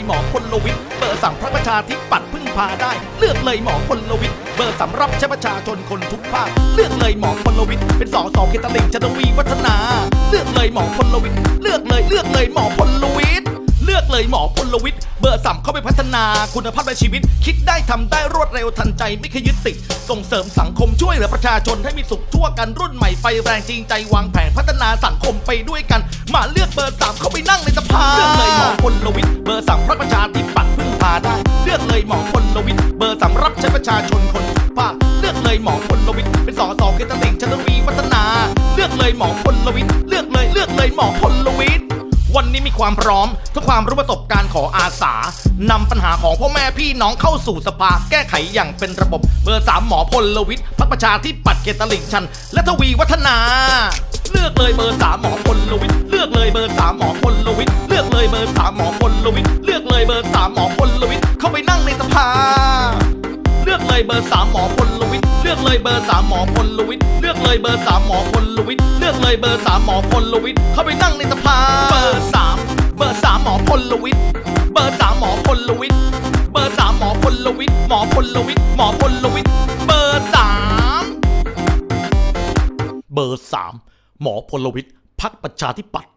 ลวิทย์เบอร์สามพระประชาธิปัตย์พึ่งพาได้ เลือกเลยหมอพลวิทย์เบอร์สามรับใช้ประชาชนคนทุกภาคเลือกเลยหมอพลวิทย์เป็นสอสอเขตตลิ่งชนวีวัฒนา เลือกเลยหมอพลวิทย์เลือกเลยเลือกเลยหมอพลวิทย์เลือกเลยหมอพลวิทย์เบอร์สามเข้าไปพัฒนาคุณภาพในชีวิต คิดได้ทำได้รวดเร็วทันใจไม่เคยยึดติด ส่งเสริมสังคมช่วยเหลือประชาชนให้มีสุขทั่วกันรุ่นใหม่ไฟแรงจริงใจวางแผนพัฒนาสังคมไปด้วยกัน มาเลือกเบอร์สามเข้าไปนั่งในสภา หมอพลวิทย์เบอร์สามรับใช้ประชาชนคนทุกภาคเลือกเลยหมอพลวิทย์เป็นสอสอเขตตลิ่งชนวีวัฒนา เลือกเลยหมอพลวิทย์เลือกเลยเลือกเลยหมอพลวิทย์วันนี้มีความพร้อมทุกความรู้ประสบการณ์ขออาสานำปัญหาของพ่อแม่พี่น้องเข้าสู่สภาแก้ไขอย่างเป็นระบบเบอร์สามหมอพลวิทย์พรรคประชาที่ปัดเกตลิงชัน และทวีวัฒนา เลือกเลยเบอร์สามหมอพลวิทย์เลือกเลยเบอร์สามหมอพลวิทย์เลือกเลยเบอร์สามหมอพลวิทย์เลือกเลยเบอร์สามหมอพลวิทย์เข้าไปนั่ง เลือกเลยเบอร์สามหมอพลวิทย์เลือกเลยเบอร์สามหมอพลวิทย์เลือกเลยเบอร์สามหมอพลวิทย์เลือกเลยเบอร์สามหมอพลวิทย์เข้าไปนั่งในสภาเบอร์สามเบอร์สามหมอพลวิทย์เบอร์สามหมอพลวิทย์เบอร์สามหมอพลวิทย์หมอพลวิทย์หมอพลวิทย์เบอร์สามเบอร์สามหมอพลวิทย์พักประชาธิปัตย์